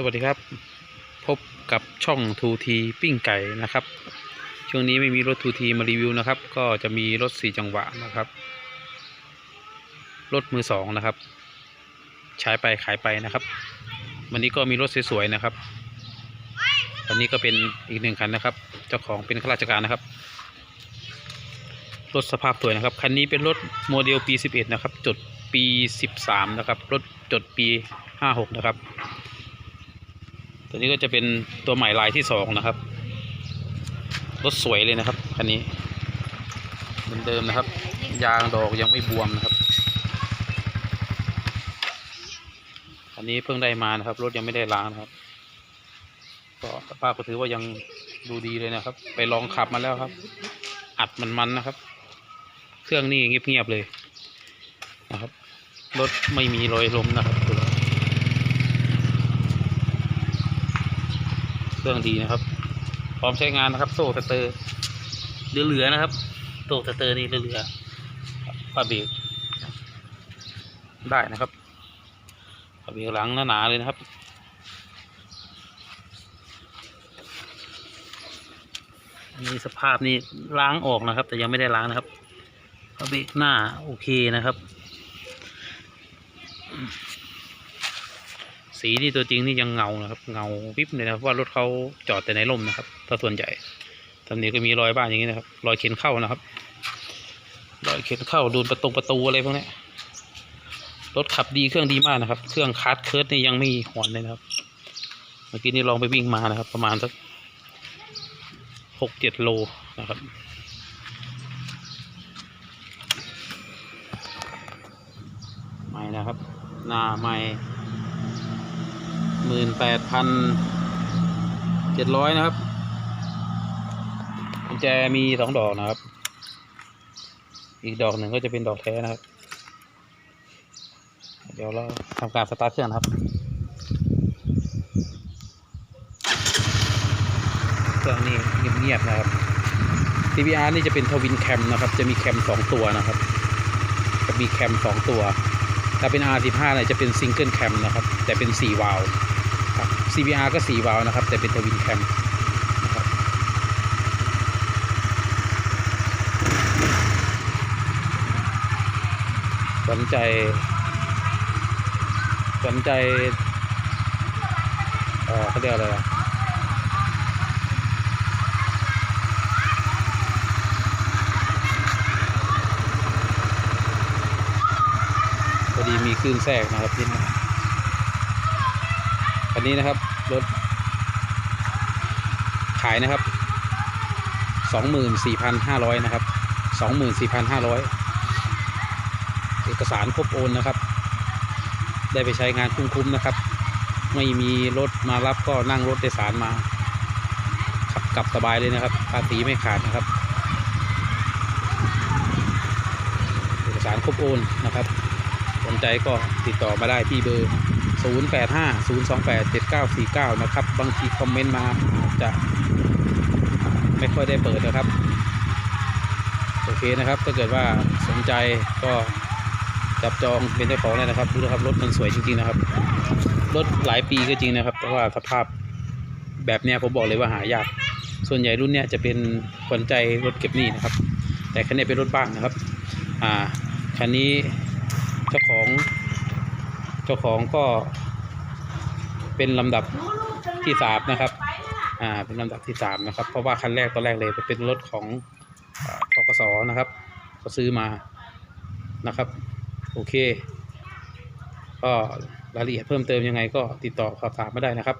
สวัสดีครับ พบกับช่องทูทีปิ้งไก่นะครับ ช่วงนี้ไม่มีรถทูทีมารีวิวนะครับ ก็จะมีรถสี่จังหวะนะครับ รถมือสองนะครับ ใช้ไปขายไปนะครับ วันนี้ก็มีรถสวยๆนะครับ วันนี้ก็เป็นอีกหนึ่งคันนะครับ เจ้าของเป็นข้าราชการนะครับ รถสภาพสวยนะครับ คันนี้เป็นรถโมเดลปี 11 นะครับ จดปี 13 นะครับ รถจดปี 56 นะครับ ตัวนี้ก็จะเป็นตัวใหม่ลายที่สองนะครับ รถสวยเลยนะครับคันนี้เหมือนเดิมนะครับ ยางดอกยังไม่บวมนะครับคันนี้เพิ่งได้มานะครับ รถยังไม่ได้ล้างนะครับ ก็สภาก็ถือว่ายังดูดีเลยนะครับ ไปลองขับมาแล้วครับ อัดมันมันๆนะครับ เครื่องนี่เงียบๆเลยนะครับ รถไม่มีรอยลมนะครับดูแล้ว เครื่องดีนะครับ พร้อมใช้งานนะครับ โซ่สเตอร์เหลือๆนะครับโซ่สเตอร์นี่เหลือๆผ้าเบรกได้นะครับผ้าเบรกหลังหนาๆเลยนะครับนี่สภาพนี่ล้างออกนะครับ แต่ยังไม่ได้ล้างนะครับผ้าเบรกหน้าโอเคนะครับ สีนี่ตัวจริงนี่ยังเงานะครับ เงาวิบเลยนะครับว่ารถเขาจอดแต่ในร่มนะครับถ้าส่วนใหญ่ตอนนี้ก็มีรอยบ้านอย่างนี้นะครับ รอยเข็นเข้านะครับ รอยเข็นเข้าดูประตูประตูอะไรพวกนี้รถขับดีเครื่องดีมากนะครับ เครื่องคัสเคิร์ดนี่ยังไม่หอนเลยนะครับ เมื่อกี้นี่ลองไปวิ่งมานะครับ ประมาณสักหกเจ็ดโลนะครับไม่นะครับ หน้าไม่ หมื่นแปดพันเจ็ดร้อยนะครับกุญแจมีสองดอกนะครับ อีกดอกหนึ่งก็จะเป็นดอกแท้นะครับ เดี๋ยวเราทำการสตาร์ทเครื่องนะครับ เครื่องนี้เงียบๆนะครับ TBR นี่จะเป็นทวินแคมนะครับ จะมีแคมสองตัวนะครับ จะมีแคมสองตัวถ้าเป็น R15 เนี่ยจะเป็นซิงเกิลแคมนะครับ แต่เป็น 4 วาล์ว CBR ก็4วาล์วนะครับ แต่เป็นทวินแคมนะครับสนใจ สนใจเออเขาเรียกอะไรอะพอดีมีคลื่นแทรกนะครับนิดหน่อย คันนี้นะครับรถขายนะครับสองหมื่นสี่พันห้าร้อยนะครับสองหมื่นสี่พันห้าร้อยเอกสารครบโอนนะครับ ได้ไปใช้งานคุ้มๆนะครับ ไม่มีรถมารับก็นั่งรถโดยสารมาขับกลับสบายเลยนะครับภาษีไม่ขาดนะครับ เอกสารครบโอนนะครับสนใจก็ติดต่อมาได้ที่เบอร์ 0850287949 นะครับ บางทีคอมเมนต์มาอาจจะไม่ค่อยได้เปิดนะครับ โอเคนะครับ ถ้าเกิดว่าสนใจก็จับจองเป็นเจ้าของเลยนะครับดูนะครับรถมันสวยจริงๆนะครับ รถหลายปีก็จริงนะครับ แต่ว่าสภาพแบบเนี้ยผมบอกเลยว่าหายาก ส่วนใหญ่รุ่นเนี้ยจะเป็นขวัญใจรถเก็บหนี้นะครับ แต่คันนี้เป็นรถบ้านนะครับ อ่าคันนี้เจ้าของ เจ้าของก็เป็นลำดับที่สามนะครับ อ่า เป็นลำดับที่สามนะครับ เพราะว่าคันแรกตอนแรกเลยเป็นรถของทกสนะครับก็ซื้อมานะครับ โอเค ก็รายละเอียดเพิ่มเติมยังไงก็ติดต่อสอบถามมาได้นะครับ